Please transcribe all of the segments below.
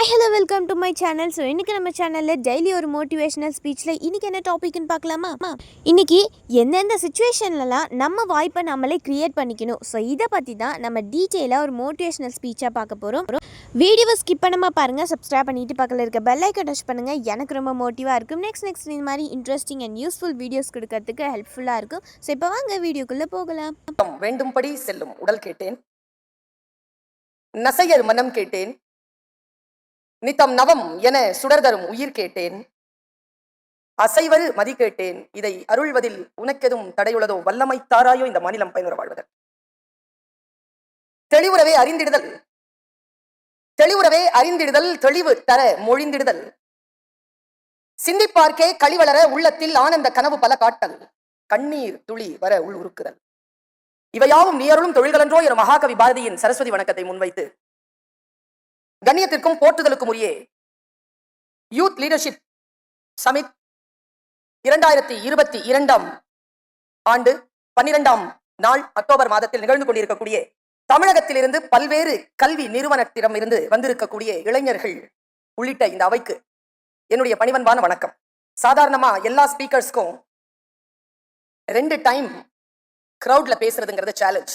Hi hello welcome to my channel so இன்றைக்கி நம்ம சேனலில் டெய்லி ஒரு மோட்டிவேஷனல் ஸ்பீச்சில் இன்றைக்கி என்ன டாபிக்னு பார்க்கலாமா? இன்றைக்கி எந்தெந்த சுச்சுவேஷன்லலாம் நம்ம வாய்ப்பை நம்மளே க்ரியேட் பண்ணிக்கணும். ஸோ இதை பற்றி தான் நம்ம டீட்டெயிலாக ஒரு மோட்டிவேஷனல் ஸ்பீச்சாக பார்க்க போகிறோம் வீடியோ ஸ்கிப் பண்ணாமல் பாருங்கள் சப்ஸ்கிரைப் பண்ணிட்டு பக்கத்தில் இருக்க பெல் ஐக்கன் டச் பண்ணுங்கள் எனக்கு ரொம்ப மோட்டிவாக இருக்கும். நெக்ஸ்ட் நெக்ஸ்ட் இந்த மாதிரி இன்ட்ரெஸ்டிங் அண்ட் யூஸ்ஃபுல் வீடியோஸ் கொடுக்கறதுக்கு ஹெல்ப்ஃபுல்லாக இருக்கும். ஸோ இப்போ வாங்க வீடியோக்குள்ளே போகலாம். வேண்டும்படி செல்லும் உடல் கேட்டேன். நசையர் மனம் கேட்டேன். நித்தம் நவம் என சுடர்தரும் உயிர் கேட்டேன். அசைவரு மதி கேட்டேன். இதை அருள்வதில் உனக்கெதும் தடையுள்ளதோ வல்லமை தாராயோ இந்த மாநிலம் பயனுற வாழ்வதல் தெளிவுறவே அறிந்திடுதல். தெளிவுறவே அறிந்திடுதல் தெளிவு தர மொழிந்திடுதல். சிந்திப்பார்க்கே கழிவளர உள்ளத்தில் ஆனந்த கனவு பல காட்டல். கண்ணீர் துளி வர உள் உருக்குதல். இவையாவும் நீயருளும் தொழில்களன்றோ என மகாகவி பாரதியின் சரஸ்வதி வணக்கத்தை முன்வைத்து கண்ணியத்திற்கும் போற்றுதலுக்கும் உரிய யூத் லீடர்ஷிப் சமிட் இரண்டாயிரத்தி இருபத்தி இரண்டாம் ஆண்டு பன்னிரெண்டாம் நாள் அக்டோபர் மாதத்தில் நிகழ்ந்து கொண்டிருக்கக்கூடிய தமிழகத்திலிருந்து பல்வேறு கல்வி நிறுவனத்திடம் இருந்து வந்திருக்கக்கூடிய இளைஞர்கள் உள்ளிட்ட இந்த அவைக்கு என்னுடைய பணிவன்பான வணக்கம். சாதாரணமா எல்லா ஸ்பீக்கர்ஸ்க்கும் ரெண்டு டைம் க்ரௌட்ல பேசுறதுங்கிறது சேலஞ்ச்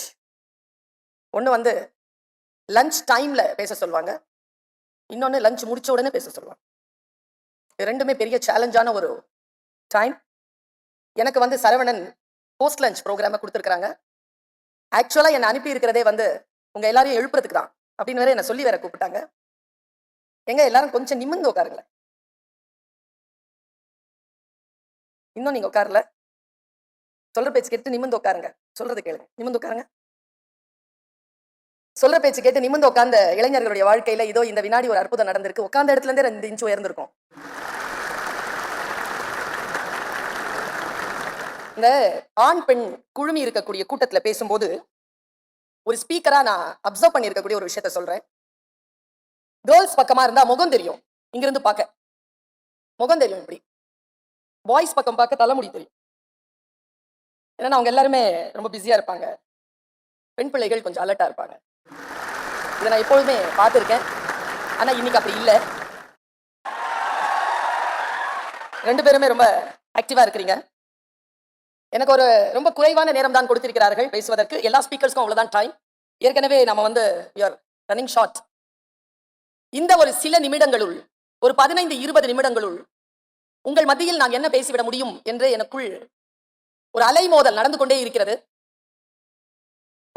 ஒன்று வந்து லஞ்ச் டைம்ல பேச சொல்லுவாங்க இன்னொன்று லஞ்ச் முடிச்ச உடனே பேச சொல்லுவாங்க. ரெண்டுமே பெரிய சேலஞ்சான ஒரு டைம் எனக்கு வந்து சரவணன் போஸ்ட் லஞ்ச் ப்ரோக்ராமை கொடுத்துருக்குறாங்க. ஆக்சுவலாக என்னை அனுப்பி இருக்கிறதே வந்து உங்கள் எல்லாரையும் எழுப்புறதுக்கு தான் அப்படின்னு வேற என்னை சொல்லி வேற கூப்பிட்டாங்க. எங்க எல்லாரும் கொஞ்சம் நிமிர்ந்து உட்காருங்களேன். இன்னும் நீங்க உட்காரல. சொல்ற பேச்சு கேட்டு நிமிர்ந்து உட்காருங்க. சொல்றது கேளுங்க. நிமிர்ந்து உட்காருங்க. சொல்ற பேச்சு கேட்டு நிமிர்ந்து உட்காந்த இளைஞர்களுடைய வாழ்க்கையில இதோ இந்த வினாடி ஒரு அற்புதம் நடந்திருக்கு. உட்காந்த இடத்துல இருந்தே ரெண்டு இன்ச்சு உயர்ந்திருக்கும். இந்த ஆண் பெண் குழுமி இருக்கக்கூடிய கூட்டத்துல பேசும்போது ஒரு ஸ்பீக்கரா நான் அப்சர்வ் பண்ணியிருக்கக்கூடிய ஒரு விஷயத்த சொல்றேன். கேர்ள்ஸ் பக்கமா இருந்தா முகம் தெரியும். இங்கிருந்து பார்க்க. முகம் தெரியும் இப்படி. பாய்ஸ் பக்கம் பார்க்க தலைமுடி தெரியும். ஏன்னா அவங்க எல்லாருமே ரொம்ப பிஸியா இருப்பாங்க. பெண் பிள்ளைகள் கொஞ்சம் அலர்ட்டா இருப்பாங்க. இதை நான் எப்பொழுதுமே பார்த்துருக்கேன். ஆனால் இன்னைக்கு அப்படி இல்லை. ரெண்டு பேருமே ரொம்ப ஆக்டிவாக இருக்கிறீங்க. எனக்கு ஒரு ரொம்ப குறைவான நேரம் தான் கொடுத்திருக்கிறார்கள் பேசுவதற்கு. எல்லா ஸ்பீக்கர்ஸ்க்கும் அவ்வளோதான் டைம் ஏற்கனவே நம்ம வந்து யுவர் ரன்னிங் ஷார்ட் இந்த ஒரு சில நிமிடங்களுள் ஒரு பதினைந்து இருபது நிமிடங்களுள் உங்கள் மத்தியில் நான் என்ன பேசிவிட முடியும் என்று எனக்குள் ஒரு அலைமோதல் நடந்து கொண்டே இருக்கிறது.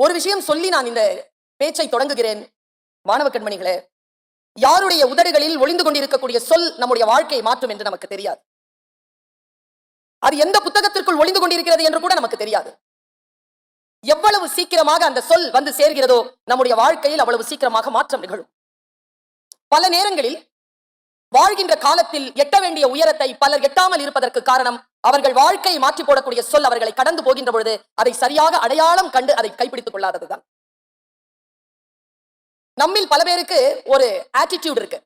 ஒரு விஷயம் சொல்லி நான் இந்த பேச்சை தொடங்குகிறேன். மாணவ கண்மணிகளே யாருடைய உதடுகளில் ஒளிந்து கொண்டிருக்கக்கூடிய சொல் நம்முடைய வாழ்க்கையை மாற்றும் என்று நமக்கு தெரியாது. அது எந்த புத்தகத்திற்குள் ஒளிந்து கொண்டிருக்கிறது என்று கூட நமக்கு தெரியாது. எவ்வளவு சீக்கிரமாக அந்த சொல் வந்து சேர்கிறதோ நம்முடைய வாழ்க்கையில் அவ்வளவு சீக்கிரமாக மாற்றம் நிகழும். பல நேரங்களில் வாழ்கின்ற காலத்தில் எட்ட வேண்டிய உயரத்தை பலர் எட்டாமல் இருப்பதற்கு காரணம் அவர்கள் வாழ்க்கையை மாற்றி போடக்கூடிய சொல் அவர்களை கடந்து போகின்ற பொழுது அதை சரியாக அடையாளம் கண்டு அதை கைப்பிடித்துக் கொள்ளாததுதான். நம்மில் பல பேருக்கு ஒரு ஆட்டிடியூட் இருக்கு.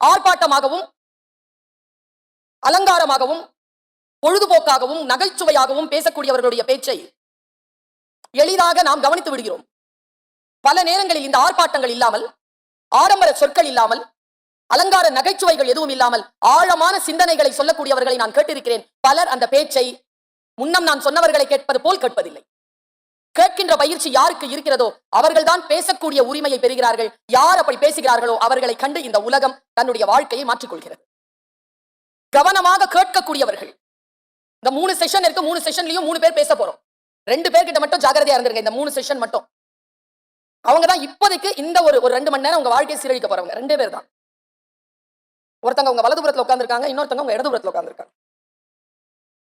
ஆர்ப்பாட்டமாகவும் அலங்காரமாகவும் பொழுதுபோக்காகவும் நகைச்சுவையாகவும் பேசக்கூடியவர்களுடைய பேச்சை எளிதாக நாம் கவனித்து விடுகிறோம். பல நேரங்களில் இந்த ஆர்ப்பாட்டங்கள் இல்லாமல் ஆடம்பர சொற்கள் இல்லாமல் அலங்கார நகைச்சுவைகள் எதுவும் இல்லாமல் ஆழமான சிந்தனைகளை சொல்லக்கூடியவர்களை நான் கேட்டிருக்கிறேன். பலர் அந்த பேச்சை முன்னம் நான் சொன்னவர்களை கேட்பது போல் கேட்பதில்லை. கேட்கின்ற பயிற்சி யாருக்கு இருக்கிறதோ அவர்கள்தான் பேசக்கூடிய உரிமையை பெறுகிறார்கள். யார் அப்படி பேசுகிறார்களோ அவர்களை கண்டு இந்த உலகம் தன்னுடைய வாழ்க்கையை மாற்றிக்கொள்கிறது. கவனமாக கேட்கக்கூடியவர்கள். இந்த மூணு செஷன் இருக்கு மூணு செஷன்லயும் மூணு பேர் பேச போறோம். ரெண்டு பேர்கிட்ட மட்டும் ஜாகிரதையா இருந்திருங்க இந்த மூணு செஷன் மட்டும். அவங்க தான் இப்போதைக்கு இந்த ஒரு ஒரு ரெண்டு மணி நேரம் உங்க வாழ்க்கையை சீரழிக்க போறவங்க ரெண்டு பேர் தான். ஒருத்தவங்க உங்க வலதுபுறத்துல உட்காந்துருக்காங்க இன்னொருத்தவங்க உங்க இடதுபுறத்துல உட்காந்துருக்காங்க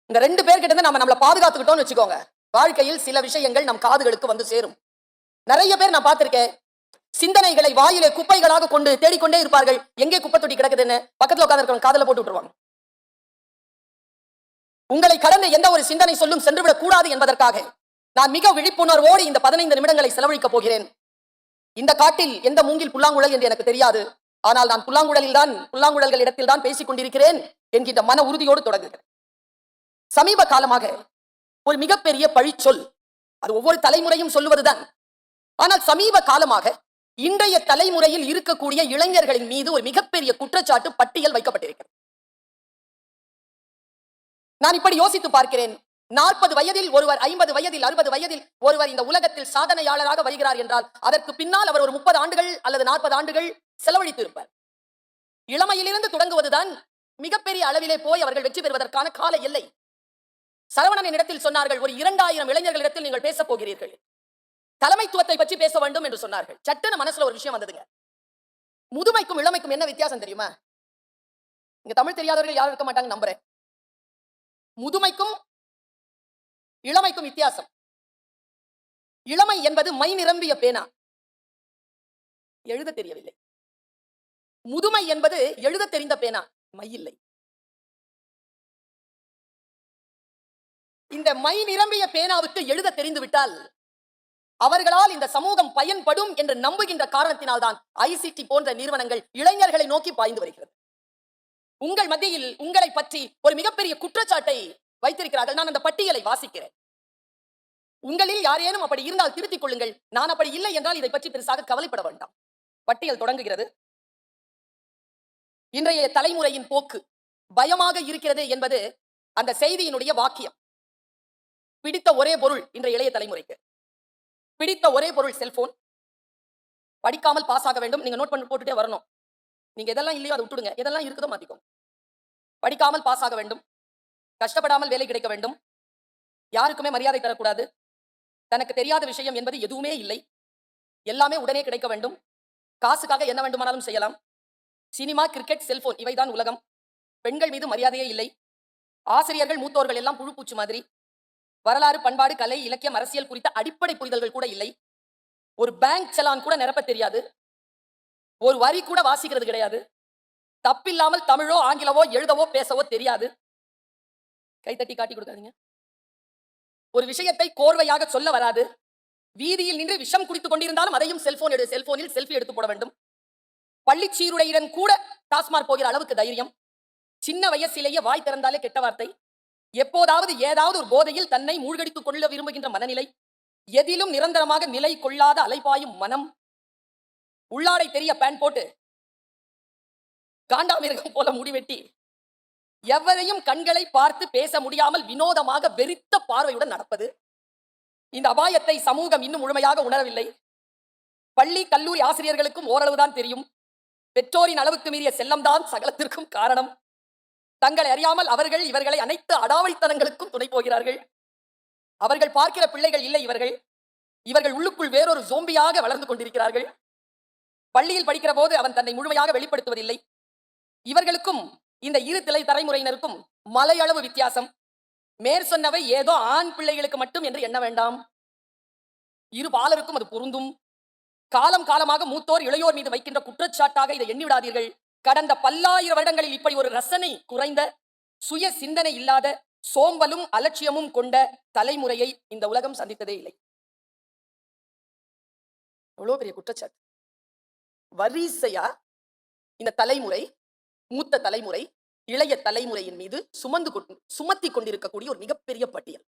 இந்த ரெண்டு பேர்கிட்ட இருந்து நம்ம நம்மளை பாதுகாத்துக்கிட்டோம்னு வச்சுக்கோங்க. வாழ்க்கையில் சில விஷயங்கள் நம் காதுகளுக்கு வந்து சேரும். நிறைய பேர் நான் பார்த்திருக்கேன். சிந்தனைகளை வாயிலே குப்பைகளாக கொண்டு தேடிக்கொண்டே இருப்பார்கள். எங்கே குப்பை தொட்டி கிடக்குதுன்னு? பக்கத்துல உட்கார்ந்து காதல போட்டு விட்டுருவாங்க. உங்களை கடந்த எந்த ஒரு சிந்தனை சொல்லும் சென்றுவிடக் கூடாது என்பதற்காக நான் மிக விழிப்புணர்வோடு இந்த பதினைந்து நிமிடங்களை செலவழிக்கப் போகிறேன். இந்த காட்டில் எந்த மூங்கில் புல்லாங்குழல் என்று எனக்கு தெரியாது. ஆனால் நான் புல்லாங்குழலில் தான் புல்லாங்குழல்கள் இடத்தில் தான் பேசிக் கொண்டிருக்கிறேன் என்கின்ற மன உறுதியோடு தொடங்குகிறேன். சமீப காலமாக ஒரு மிகப்பெரிய பழிச்சொல். அது ஒவ்வொரு தலைமுறையும் சொல்லுவதுதான். ஆனால் சமீப காலமாக இன்றைய தலைமுறையில் இருக்கக்கூடிய இளைஞர்களின் மீது ஒரு மிகப்பெரிய குற்றச்சாட்டு பட்டியல் வைக்கப்பட்டிருக்கிறது. நான் இப்படி யோசித்து பார்க்கிறேன். நாற்பது வயதில் ஒருவர் ஐம்பது வயதில் அறுபது வயதில் ஒருவர் இந்த உலகத்தில் சாதனையாளராக வருகிறார் என்றால் அதற்கு பின்னால் அவர் ஒரு முப்பது ஆண்டுகள் அல்லது நாற்பது ஆண்டுகள் செலவழித்து இருப்பார் இளமையிலிருந்து தொடங்குவதுதான் மிகப்பெரிய அளவிலே போய் அவர்கள் வெற்றி பெறுவதற்கான கால எல்லை. சரவணன் இடத்தில் சொன்னார்கள் ஒரு இரண்டாயிரம் இளைஞர்களிடத்தில் நீங்கள் பேச போகிறீர்கள். தலைமைத்துவத்தை பற்றி பேச வேண்டும் என்று சொன்னார்கள். சட்டுன்னு மனசுல ஒரு விஷயம் வந்ததுங்க. முதுமைக்கும் இளமைக்கும் என்ன வித்தியாசம் தெரியுமா? இங்க தமிழ் தெரியாதவர்கள் யாரும் இருக்க மாட்டாங்க நம்புறேன். முதுமைக்கும் இளமைக்கும் வித்தியாசம். இளமை என்பது மை நிரம்பிய பேனா. எழுத தெரியவில்லை. முதுமை என்பது எழுத தெரிந்த பேனா. மை இல்லை. இந்த மை நிரம்பிய பேனாவுக்கு எழுத தெரிந்து விட்டால் அவர்களால் இந்த சமூகம் பயன்படும் என்று நம்புகின்ற காரணத்தினால் தான் ஐசிடி போன்ற நிறுவனங்கள் இளைஞர்களை நோக்கி பாய்ந்து வருகிறது. உங்கள் மத்தியில் உங்களை பற்றி ஒரு மிகப்பெரிய குற்றச்சாட்டை வைத்திருக்கிறார்கள். நான் அந்த பட்டியலை வாசிக்கிறேன். உங்களில் யாரேனும் அப்படி இருந்தால் திருத்திக் கொள்ளுங்கள். நான் அப்படி இல்லை என்றால் இதை பற்றி பெருசாக கவலைப்பட வேண்டாம். பட்டியல் தொடங்குகிறது. இன்றைய தலைமுறையின் போக்கு பயமாக இருக்கிறது என்பது அந்த செய்தியினுடைய வாக்கியம். பிடித்த ஒரே பொருள் இன்றைய இளைய தலைமுறைக்கு. பிடித்த ஒரே பொருள் செல்போன் படிக்காமல் பாஸ் ஆக வேண்டும். நீங்க நோட் பண்ணி போட்டுட்டே வரணும். நீங்க எதெல்லாம் இல்லையோ அதை விட்டுடுங்க. எதெல்லாம் இருக்குதோ மாத்திக்கோங்க. படிக்காமல் பாஸ் ஆக வேண்டும். கஷ்டப்படாமல் வேலை கிடைக்க வேண்டும். யாருக்குமே மரியாதை தரக்கூடாது. தனக்கு தெரியாத விஷயம் என்பது எதுவுமே இல்லை. எல்லாமே உடனே கிடைக்க வேண்டும். காசுக்காக என்ன வேண்டுமானாலும் செய்யலாம். சினிமா கிரிக்கெட் செல்போன் இவைதான் உலகம். பெண்கள் மீது மரியாதையே இல்லை. ஆசிரியர்கள் மூத்தோர்கள் எல்லாம் புழு பூச்சி மாதிரி. வரலாறு பண்பாடு கலை இலக்கியம் அரசியல் குறித்த அடிப்படை புரிதல்கள் கூட இல்லை. ஒரு பேங்க் செலான் கூட நிரப்ப தெரியாது. ஒரு வரி கூட வாசிக்கிறது கிடையாது. தப்பில்லாமல் தமிழோ ஆங்கிலவோ எழுதவோ பேசவோ தெரியாது. கைத்தட்டி காட்டி கொடுக்காதீங்க. ஒரு விஷயத்தை கோர்வையாக சொல்ல வராது. வீதியில் நின்று விஷம் குடித்துக் கொண்டிருந்தாலும் அதையும் செல்போன் எடு செல்போனில் செல்ஃபி எடுத்து போட வேண்டும். பள்ளி சீருடையுடன் கூட டாஸ்மாக் போகிற அளவுக்கு தைரியம். சின்ன வயசிலேயே வாய் திறந்தாலே கெட்ட வார்த்தை. எப்போதாவது ஏதாவது ஒரு போதையில் தன்னை மூழ்கடித்துக் கொள்ள விரும்புகின்ற மனநிலை எதிலும் நிரந்தரமாக நிலை கொள்ளாத அலைபாயும் மனம் உள்ளாடை தெரிய பேன் போட்டு காண்டாமிருகம் போல முடிவெட்டி எவரையும் கண்களை பார்த்து பேச முடியாமல் வினோதமாக வெறித்த பார்வையுடன் நடப்பது. இந்த அபாயத்தை சமூகம் இன்னும் முழுமையாக உணரவில்லை. பள்ளி கல்லூரி ஆசிரியர்களுக்கும் ஓரளவுதான் தெரியும். பெற்றோரின் அளவுக்கு மீறிய செல்லம்தான் சகலத்திற்கும் காரணம். தங்களை அறியாமல் அவர்கள் இவர்களை அனைத்து அடாவடித்தனங்களுக்கும் துணை போகிறார்கள். அவர்கள் பார்க்கிற பிள்ளைகள் இல்லை இவர்கள். இவர்கள் உள்ளுக்குள் வேறொரு ஜோம்பியாக வளர்ந்து கொண்டிருக்கிறார்கள். பள்ளியில் படிக்கிற போது அவன் தன்னை முழுமையாக வெளிப்படுத்துவதில்லை. இவர்களுக்கும் இந்த இரு திலை தலைமுறையினருக்கும் மலையளவு வித்தியாசம். மேற் சொன்னவை ஏதோ ஆண் பிள்ளைகளுக்கு மட்டும் என்று எண்ண வேண்டாம். இரு பாலருக்கும் அது பொருந்தும். காலம் காலமாக மூத்தோர் இளையோர் மீது வைக்கின்ற குற்றச்சாட்டாக இதை எண்ணிவிடாதீர்கள். கடந்த பல்லாயிரம் வருடங்களில் இப்படி ஒரு ரசனை குறைந்த சுய சிந்தனை இல்லாத சோம்பலும் அலட்சியமும் கொண்ட தலைமுறையை இந்த உலகம் சந்தித்ததே இல்லை. எவ்வளோ பெரிய குற்றச்சாட்டு. வரிசையா இந்த தலைமுறை மூத்த தலைமுறை இளைய தலைமுறையின் மீது சுமந்து சுமத்தி கொண்டிருக்கக்கூடிய ஒரு மிகப்பெரிய பட்டியல்.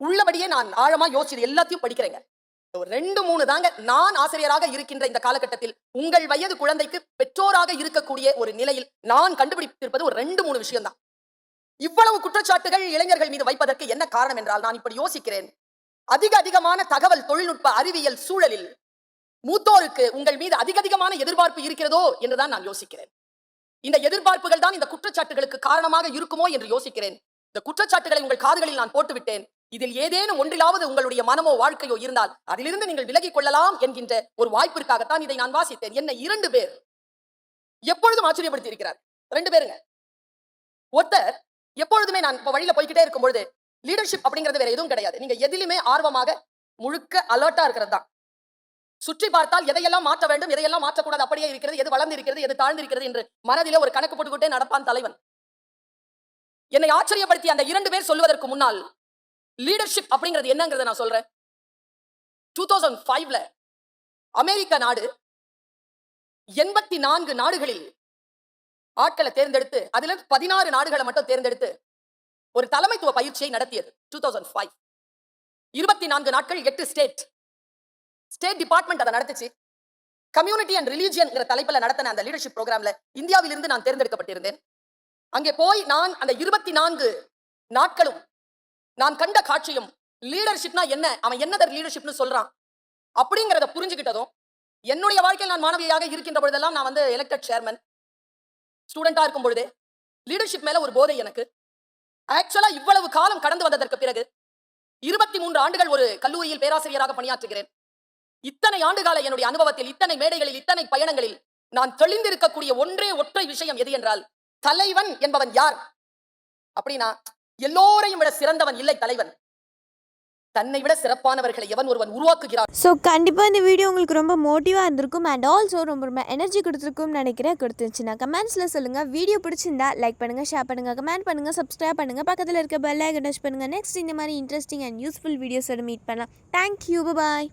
உள்ளபடியே நான் ஆழமா யோசிச்சு எல்லாத்தையும் படிக்கிறேங்க. ரெண்டு மூணு தாங்க நான் ஆசிரியராக இருக்கின்ற இந்த காலகட்டத்தில் உங்கள் வயது குழந்தைக்கு பெற்றோராக இருக்கக்கூடிய ஒரு நிலையில் நான் கண்டுபிடித்திருப்பது ஒரு ரெண்டு மூணு விஷயம் தான் இவ்வளவு குற்றச்சாட்டுகள் இளைஞர்கள் மீது வைப்பதற்கு என்ன காரணம் என்றால் நான் இப்படி யோசிக்கிறேன். அதிக அதிகமான தகவல் தொழில்நுட்ப அறிவியல் சூழலில் மூத்தோருக்கு உங்கள் மீது அதிக அதிகமான எதிர்பார்ப்பு இருக்கிறதோ என்றுதான் நான் யோசிக்கிறேன். இந்த எதிர்பார்ப்புகள் தான் இந்த குற்றச்சாட்டுகளுக்கு காரணமாக இருக்குமோ என்று யோசிக்கிறேன். இந்த குற்றச்சாட்டுகளை உங்கள் காதுகளில் நான் போட்டுவிட்டேன். இதில் ஏதேனும் ஒன்றிலாவது உங்களுடைய மனமோ வாழ்க்கையோ இருந்தால் அதிலிருந்து நீங்கள் விலகிக் கொள்ளலாம் என்கின்ற ஒரு வாய்ப்பிற்காகத்தான் இதை நான் வாசித்தேன். என்ன இரண்டு பேர் எப்பொழுதும் ஆச்சரியப்படுத்தி இருக்கிறார் ரெண்டு பேருங்க. ஒருத்தர் எப்பொழுதுமே நான் இப்ப வழியில போய்கிட்டே இருக்கும் பொழுது லீடர்ஷிப் அப்படிங்கிறது வேற எதுவும் கிடையாது. நீங்க எதிலுமே ஆர்வமாக முழுக்க அலர்ட்டா இருக்கிறது தான் சுற்றி பார்த்தால் எதையெல்லாம் மாற்ற வேண்டும் எதையெல்லாம் மாற்றக்கூடாது அப்படியே இருக்கிறது எது வளர்ந்து இருக்கிறது எது தாழ்ந்து இருக்கிறது என்று மனதிலே ஒரு கணக்கு போட்டுக்கிட்டே நடப்பான் தலைவன். என்னை ஆச்சரியப்படுத்தி அந்த இரண்டு பேர் சொல்வதற்கு முன்னால் லீடர்ஷிப் அப்படிங்கிறது என்னங்கிறத நான் சொல்றேன். டூ தௌசண்ட் ஃபைவ்ல அமெரிக்க நாடு எண்பத்தி நான்கு நாடுகளில் ஆட்களை தேர்ந்தெடுத்து அதுல பதினாறு நாடுகளை மட்டும் தேர்ந்தெடுத்து ஒரு தலைமைத்துவ பயிற்சியை நடத்தியது டூ தௌசண்ட் ஃபைவ் இருபத்தி நான்கு நாட்கள் எட்டு ஸ்டேட் ஸ்டேட் டிபார்ட்மெண்ட் அதை நடத்துச்சு. கம்யூனிட்டி அண்ட் ரிலீஜியன்ங்கிற தலைப்புல நடத்தின அந்த லீடர்ஷிப் ப்ரோக்ராம்ல இந்தியாவிலிருந்து நான் தேர்ந்தெடுக்கப்பட்டிருந்தேன். அங்கே போய் நான் அந்த இருபத்தி நான்கு நாட்களும் நான் கண்ட காட்சியும் லீடர்ஷிப்னா என்ன? அவன் என்னதர் லீடர்ஷிப்னு சொல்றான். அப்படிங்கிறத புரிஞ்சுக்கிட்டதும் என்னுடைய வாழ்க்கையில் நான் மாணவியாக இருக்கின்ற பொழுதெல்லாம் நான் வந்து எலெக்டட் சேர்மன் ஸ்டூடெண்டாக இருக்கும் பொழுதே லீடர்ஷிப் மேல ஒரு போதை எனக்கு. ஆக்சுவலா இவ்வளவு காலம் கடந்து வந்ததற்கு பிறகு இருபத்தி மூன்று ஆண்டுகள் ஒரு கல்லூரியில் பேராசிரியராக பணியாற்றுகிறேன். இத்தனை ஆண்டுகால என்னுடைய அனுபவத்தில் இத்தனை மேடைகளில் இத்தனை பயணங்களில் நான் தெளிந்திருக்கக்கூடிய ஒன்றே ஒற்றை விஷயம் எது என்றால் தலைவன் என்பவன் யார்? அப்படின்னா எல்லோரையும் விட சிறந்தவன் இல்லை தலைவன். தன்னை விட சிறப்பானவர்களை எவன் ஒருவன் உருவாக்குகிறான்? ஸோ கண்டிப்பாக இந்த வீடியோ உங்களுக்கு ரொம்ப மோட்டிவாக இருந்திருக்கும் அண்ட் ஆல்சோ ரொம்ப ரொம்ப எனர்ஜி கொடுத்துருக்கும்னு நினைக்கிறேன். கொடுத்துருச்சுன்னா கமெண்ட்ஸில் சொல்லுங்கள் வீடியோ பிடிச்சிருந்தா லைக் பண்ணுங்கள் ஷேர் பண்ணுங்கள் கமெண்ட் பண்ணுங்கள் சப்ஸ்கிரைப் பண்ணுங்கள் பக்கத்தில் இருக்க பெல் ஐக்கன் டச் பண்ணுங்கள் நெக்ஸ்ட் இந்த மாதிரி இன்ட்ரெஸ்டிங் அண்ட் யூஸ்ஃபுல் வீடியோஸோட மீட் பண்ணலாம். Thank you bye